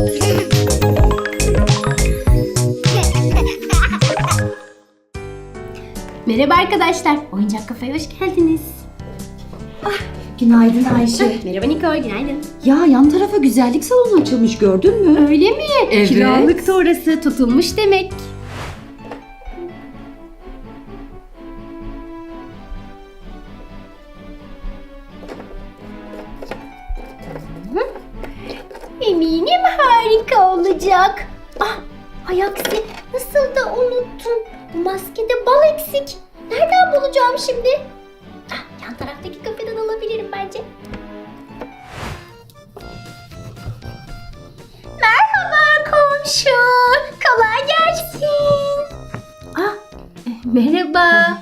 Merhaba arkadaşlar. Oyuncak kafeye hoş geldiniz. Günaydın Ayşe. Merhaba Niko, günaydın. Ya yan tarafa güzellik salonu açılmış gördün mü? Öyle mi? Evet. Kiralık orası tutulmuş demek. Eminim harika olacak. Ah, aksi nasıl da unuttum. Bu maskede bal eksik. Nereden bulacağım şimdi? Ah, yan taraftaki kafeden alabilirim bence. Merhaba komşu. Kolay gelsin. Ah, merhaba.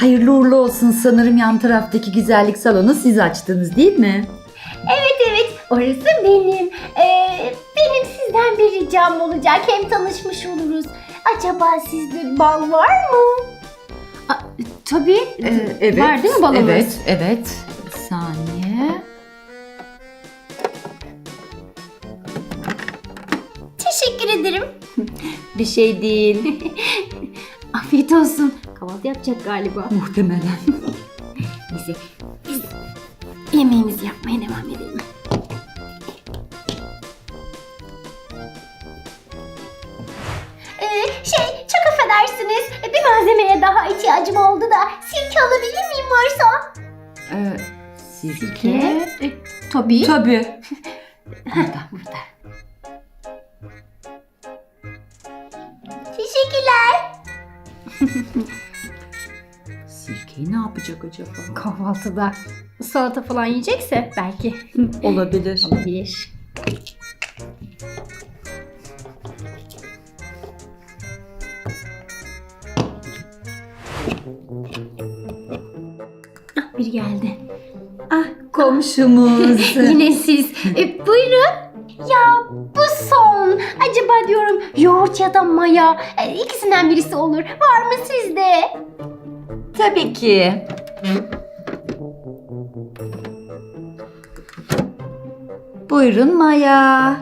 Hayırlı uğurlu olsun sanırım yan taraftaki güzellik salonu siz açtınız değil mi? Evet evet orası benim. Ee, benim sizden bir ricam olacak. Hem tanışmış oluruz. Acaba sizde bal var mı? tabii. Var değil mi balımız? Ee, Evet, evet. Bir saniye. Teşekkür ederim. Bir şey değil. Afiyet olsun. Kahvaltı yapacak galiba. Muhtemelen. İhtiyacım oldu da sirke alabilir miyim varsa? Ee, sirke. tabii. Tabii. Burada burada. Teşekkürler. Sirkeyi ne yapacak acaba? Kahvaltıda salata falan yiyecekse belki Olabilir. olabilir. Geldi. Ah komşumuz. Yine siz. E, buyurun. Ya bu son. Acaba diyorum yoğurt ya da maya. E, ikisinden birisi olur. Var mı sizde? Tabii ki. Buyurun Maya.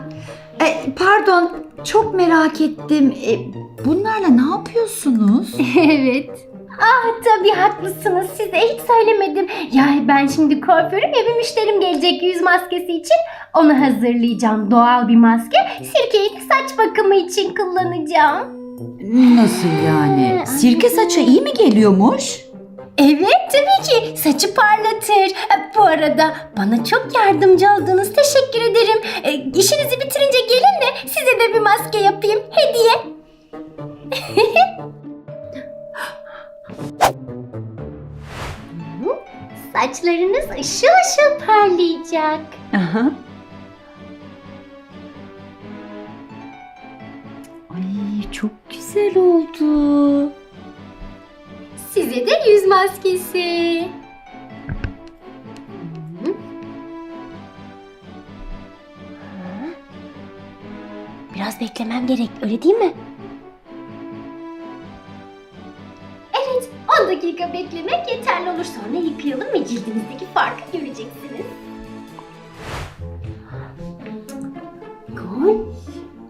E, pardon, çok merak ettim. E, bunlarla ne yapıyorsunuz? evet. Ah tabii haklısınız. Size hiç söylemedim. Ya ben şimdi kuaförüm ya bir müşterim gelecek yüz maskesi için. Onu hazırlayacağım. Doğal bir maske. Sirkeyi de saç bakımı için kullanacağım. Nasıl yani? Sirke saça iyi mi geliyormuş? Evet tabii ki. Saçı parlatır. E, Bu arada bana çok yardımcı oldunuz. Teşekkür ederim. E, işinizi bitirince gelin de size de bir maske yapayım. Hediye. Saçlarınız ışıl ışıl parlayacak. Aha. Ay çok güzel oldu. Size de yüz maskesi. Hı. Biraz beklemem gerek, öyle değil mi? Dakika beklemek yeterli olur. Sonra yıkayalım ve cildinizdeki farkı göreceksiniz. Gol.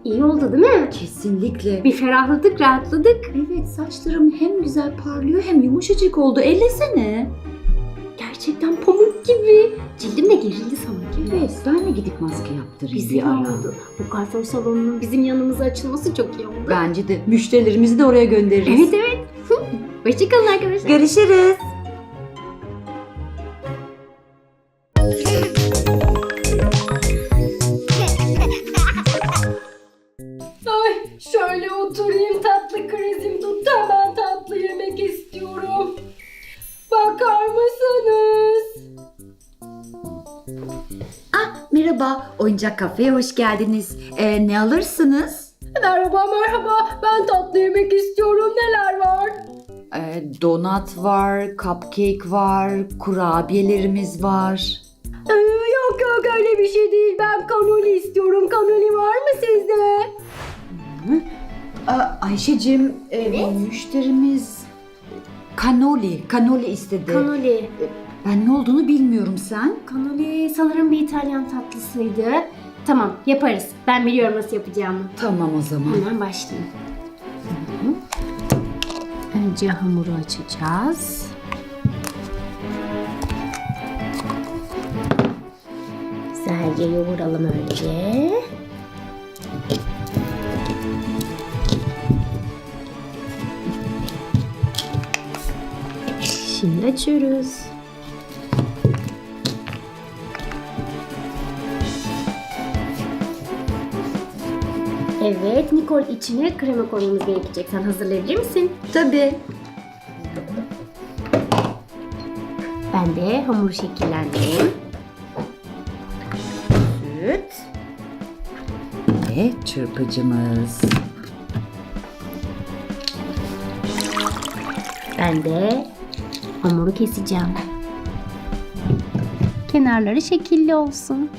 İyi oldu değil mi? Kesinlikle. Bir ferahladık, rahatladık. Evet saçlarım hem güzel parlıyor hem yumuşacık oldu. Ellesene. Gerçekten pamuk gibi. Cildim de gerildi sanki. Evet ben de gidip maske yaptırayım Bizim bir ara. oldu. Bu kuaför salonunun bizim yanımıza açılması çok iyi oldu. Bence de müşterilerimizi de oraya göndeririz. Evet evet. Hoşçakalın arkadaşlar. Görüşürüz. Ay şöyle oturayım tatlı krizim tuttu hemen tatlı yemek istiyorum. Bakar mısınız? Ah merhaba oyuncak kafeye hoş geldiniz. Ee, ne alırsınız? Merhaba merhaba ben tatlı yemek istiyorum neler var? Donat var, cupcake var, kurabiyelerimiz var. Ee, yok yok öyle bir şey değil ben kanoli istiyorum kanoli var mı sizde? Aa, Ayşe'cim e, Evet. müşterimiz kanoli, kanoli istedi. Kanoli. ben ne olduğunu bilmiyorum sen. Kanoli sanırım bir İtalyan tatlısıydı. Tamam yaparız. Ben biliyorum nasıl yapacağımı. Tamam o zaman. Hemen başlayayım. Önce hamuru açacağız. Güzelce yoğuralım önce. Şimdi açıyoruz. Evet, Nikol içine krema koymamız gerekecek. Sen hazırlayabilir misin? Tabii. Ben de hamuru şekillendireyim. Süt. Ve çırpıcımız. Ben de hamuru keseceğim. Kenarları şekilli olsun.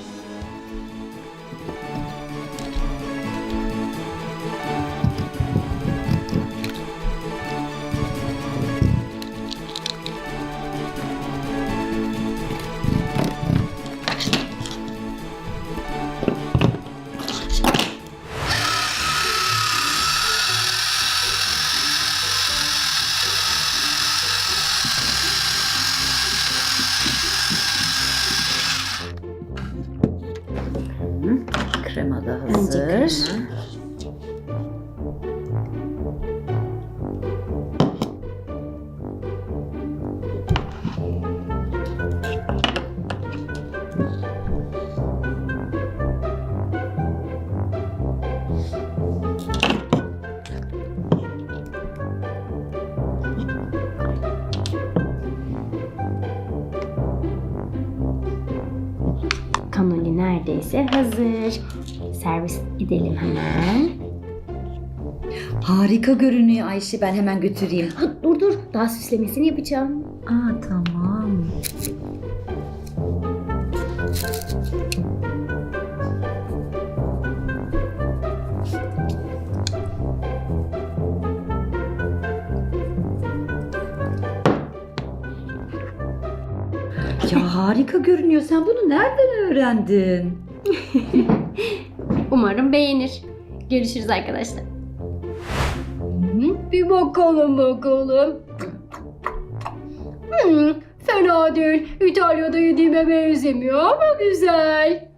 Neredeyse hazır. Servis edelim hemen. Harika görünüyor Ayşe. Ben hemen götüreyim. Ha, dur dur daha süslemesini yapacağım. Aa tamam. Ya harika görünüyor. Sen bunu nereden öğrendin? Umarım beğenir. Görüşürüz arkadaşlar. Bir bakalım bakalım. Hmm, fena değil. İtalya'da yediğime benzemiyor ama güzel.